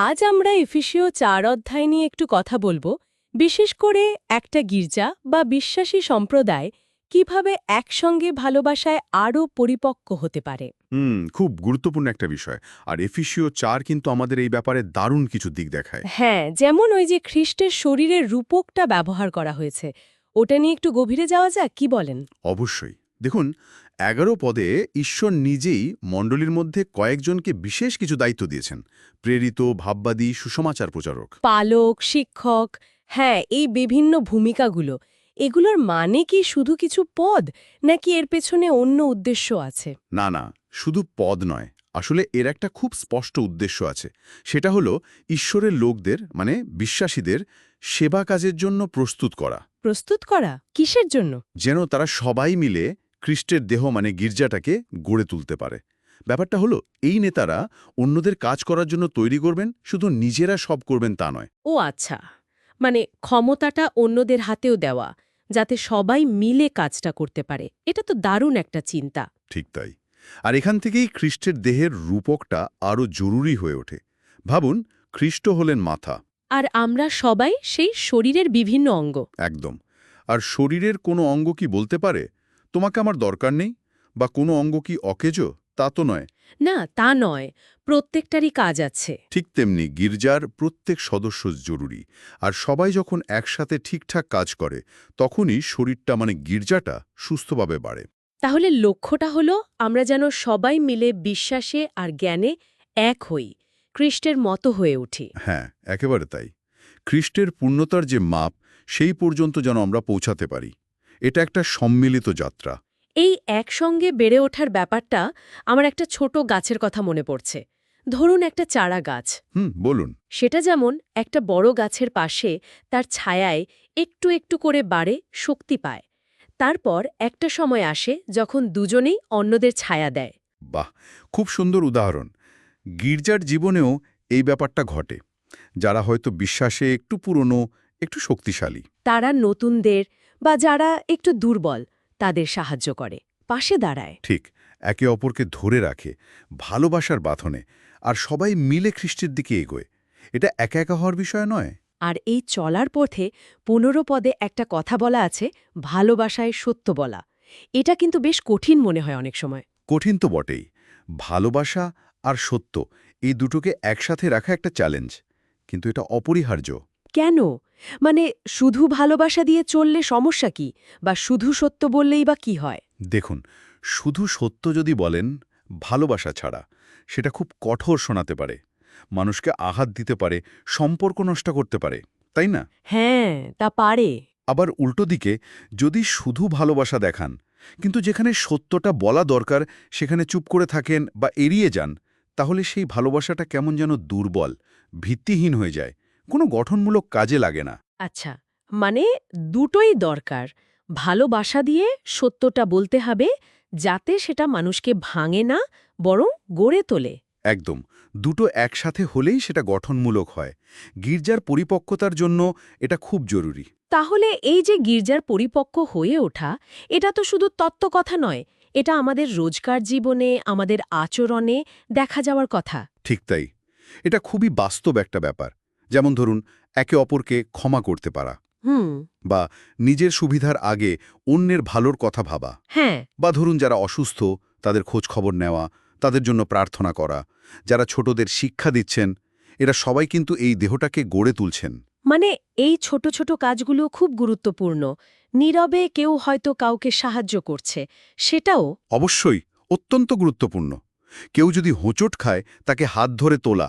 আজ আমরা এফিসিও চার অধ্যায় নিয়ে একটু কথা বলব বিশেষ করে একটা গির্জা বা বিশ্বাসী সম্প্রদায় কীভাবে একসঙ্গে ভালোবাসায় আরও পরিপক্ক হতে পারে। হুম খুব গুরুত্বপূর্ণ একটা বিষয়। আর এফিসিও চার কিন্তু আমাদের এই ব্যাপারে দারুণ কিছু দিক দেখায়। হ্যাঁ যেমন ওই যে খ্রিস্টের শরীরের রূপকটা ব্যবহার করা হয়েছে ওটা নিয়ে একটু গভীরে যাওয়া যাক কি বলেন? অবশ্যই। দেখুন এগারো পদে ঈশ্বর নিজেই মণ্ডলীর মধ্যে কয়েকজনকে বিশেষ কিছু দায়িত্ব দিয়েছেন। প্রেরিত ভাববাদী সুসমাচার প্রচারক। পালক শিক্ষক হ্যাঁ এই বিভিন্ন ভূমিকাগুলো। এগুলোর মানে কি শুধু কিছু পদ নাকি এর পেছনে অন্য উদ্দেশ্য আছে? না না শুধু পদ নয় আসলে এর একটা খুব স্পষ্ট উদ্দেশ্য আছে। সেটা হলো ঈশ্বরের লোকদের মানে বিশ্বাসীদের সেবা কাজের জন্য প্রস্তুত করা। প্রস্তুত করা? কিসের জন্য? যেন তারা সবাই মিলে খ্রিস্টের দেহ মানে গির্জাটাকে গড়ে তুলতে পারে। ব্যাপারটা হলো এই নেতারা অন্যদের কাজ করার জন্য তৈরি করবেন শুধু নিজেরা সব করবেন তা নয়। ও আচ্ছা মানে ক্ষমতাটা অন্যদের হাতেও দেওয়া যাতে সবাই মিলে কাজটা করতে পারে এটা তো দারুণ একটা চিন্তা। ঠিক তাই। আর এখান থেকেই খ্রিস্টের দেহের রূপকটা আরও জরুরি হয়ে ওঠে। ভাবুন খ্রিস্ট হলেন মাথা। আর আমরা সবাই সেই শরীরের বিভিন্ন অঙ্গ। একদম। আর শরীরের কোনো অঙ্গ কি বলতে পারে? তোমাকে আমার দরকার নেই? বা কোনো অঙ্গ কি অকেজো? তা তো নয়। না তা নয়। প্রত্যেকটারই কাজ আছে। ঠিক তেমনি গির্জার প্রত্যেক সদস্য জরুরি। আর সবাই যখন একসাথে ঠিকঠাক কাজ করে তখনই শরীরটা মানে গির্জাটা সুস্থভাবে বাড়ে। তাহলে লক্ষ্যটা হলো আমরা যেন সবাই মিলে বিশ্বাসে আর জ্ঞানে এক হই খ্রিস্টের মতো হয়ে উঠি। হ্যাঁ একেবারে তাই। খ্রিস্টের পূর্ণতার যে মাপ সেই পর্যন্ত যেন আমরা পৌঁছাতে পারি। এটা একটা সম্মিলিত যাত্রা। এই একসঙ্গে বেড়ে ওঠার ব্যাপারটা আমার একটা ছোট গাছের কথা মনে পড়ছে। ধরুন একটা চারা গাছ। হুম বলুন। সেটা যেমন একটা বড় গাছের পাশে তার ছায়ায় একটু একটু করে বাড়ে শক্তি পায়। তারপর একটা সময় আসে যখন দুজনেই অন্যদের ছায়া দেয়। বাহ খুব সুন্দর উদাহরণ। গির্জার জীবনেও এই ব্যাপারটা ঘটে। যারা হয়তো বিশ্বাসে একটু পুরনো একটু শক্তিশালী। তারা নতুনদের বা যারা একটু দুর্বল তাদের সাহায্য করে পাশে দাঁড়ায়। ঠিক একে অপরকে ধরে রাখে ভালোবাসার বাঁধনে আর সবাই মিলে খ্রিস্টের দিকে এগোয়। এটা একা একা হওয়ার বিষয় নয়? আর এই চলার পথে পনেরো পদে একটা কথা বলা আছে ভালোবাসায় সত্য বলা। এটা কিন্তু বেশ কঠিন মনে হয় অনেক সময়। কঠিন তো বটেই। ভালোবাসা আর সত্য এই দুটোকে একসাথে রাখা একটা চ্যালেঞ্জ। কিন্তু এটা অপরিহার্য। কেন? মানে শুধু ভালোবাসা দিয়ে চললে সমস্যা কি? বা শুধু সত্য বললেই বা কি হয়? দেখুন শুধু সত্য যদি বলেন ভালোবাসা ছাড়া সেটা খুব কঠোর শোনাতে পারে। মানুষকে আঘাত দিতে পারে সম্পর্ক নষ্ট করতে পারে তাই না? হ্যাঁ তা পারে। আবার উল্টো দিকে যদি শুধু ভালোবাসা দেখান কিন্তু যেখানে সত্যটা বলা দরকার সেখানে চুপ করে থাকেন বা এড়িয়ে যান তাহলে সেই ভালোবাসাটা কেমন যেন দুর্বল ভিত্তিহীন হয়ে যায়। কোনো গঠনমূলক কাজে লাগে না। আচ্ছা মানে দুটোই দরকার। ভালোবাসা দিয়ে সত্যটা বলতে হবে যাতে সেটা মানুষকে ভাঙে না বরং গড়ে তোলে। একদম দুটো একসাথে হলেই সেটা গঠনমূলক হয়। গির্জার পরিপক্কতার জন্য এটা খুব জরুরি। তাহলে এই যে গির্জার পরিপক্ক হয়ে ওঠা এটা তো শুধু তত্ত্বকথা নয় এটা আমাদের রোজকার জীবনে আমাদের আচরণে দেখা যাওয়ার কথা। ঠিক তাই। এটা খুবই বাস্তব একটা ব্যাপার। যেমন ধরুন একে অপরকে ক্ষমা করতে পারা। হুম। বা নিজের সুবিধার আগে অন্যের ভালোর কথা ভাবা। হ্যাঁ। বা ধরুন যারা অসুস্থ তাদের খোঁজ খবর নেওয়া তাদের জন্য প্রার্থনা করা। যারা ছোটদের শিক্ষা দিচ্ছেন এরা সবাই কিন্তু এই দেহটাকে গড়ে তুলছেন। মানে এই ছোট ছোট কাজগুলো খুব গুরুত্বপূর্ণ। নীরবে কেউ হয়তো কাউকে সাহায্য করছে সেটাও অবশ্যই অত্যন্ত গুরুত্বপূর্ণ। কেউ যদি হোঁচট খায় তাকে হাত ধরে তোলা।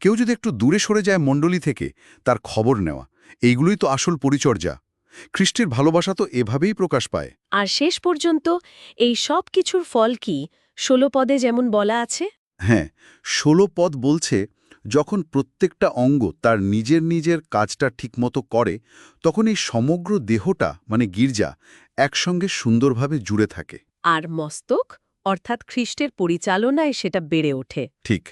কেউ যদি একটু দূরে সরে যায় মণ্ডলী থেকে তার খবর নেওয়া এইগুলোই তো আসল পরিচর্যা। খ্রিস্টের ভালোবাসা তো এভাবেই প্রকাশ পায়। আর শেষ পর্যন্ত এই সব কিছুর ফল কি ষোলো পদে যেমন বলা আছে? হ্যাঁ ষোলো পদ বলছে যখন প্রত্যেকটা অঙ্গ তার নিজের নিজের কাজটা ঠিকমতো করে তখন এই সমগ্র দেহটা মানে গির্জা একসঙ্গে সুন্দরভাবে জুড়ে থাকে। আর মস্তক অর্থাৎ খ্রিস্টের পরিচালনায় সেটা বেড়ে ওঠে। ঠিক।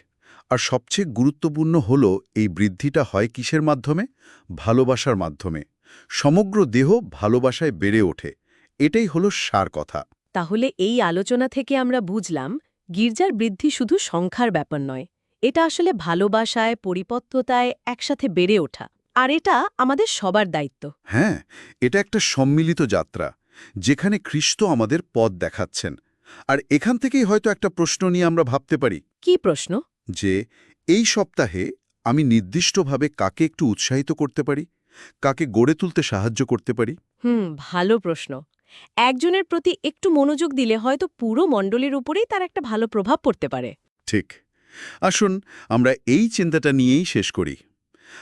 আর সবচেয়ে গুরুত্বপূর্ণ হল এই বৃদ্ধিটা হয় কিসের মাধ্যমে? ভালোবাসার মাধ্যমে। সমগ্র দেহ ভালোবাসায় বেড়ে ওঠে। এটাই হলো সার কথা। তাহলে এই আলোচনা থেকে আমরা বুঝলাম গির্জার বৃদ্ধি শুধু সংখ্যার ব্যাপার নয় এটা আসলে ভালোবাসায় পরিপক্কতায় একসাথে বেড়ে ওঠা। আর এটা আমাদের সবার দায়িত্ব। হ্যাঁ এটা একটা সম্মিলিত যাত্রা যেখানে খ্রিস্ট আমাদের পথ দেখাচ্ছেন। আর এখান থেকেই হয়তো একটা প্রশ্ন নিয়ে আমরা ভাবতে পারি। কি প্রশ্ন? যে এই সপ্তাহে আমি নির্দিষ্টভাবে কাকে একটু উৎসাহিত করতে পারি? কাকে গড়ে তুলতে সাহায্য করতে পারি? হুম ভালো প্রশ্ন। একজনের প্রতি একটু মনোযোগ দিলে হয়তো পুরো মণ্ডলের উপরেই তার একটা ভালো প্রভাব পড়তে পারে। ঠিক। আসুন আমরা এই চিন্তাটা নিয়েই শেষ করি।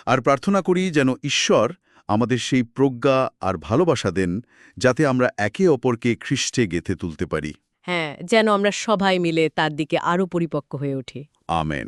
আর প্রার্থনা করি যেন ঈশ্বর আমাদের সেই প্রজ্ঞা আর ভালোবাসা দেন যাতে আমরা একে অপরকে খ্রিস্টে গেথে তুলতে পারি। হ্যাঁ যেন আমরা সবাই মিলে তার দিকে আরও পরিপক্ক হয়ে উঠি। আমেন।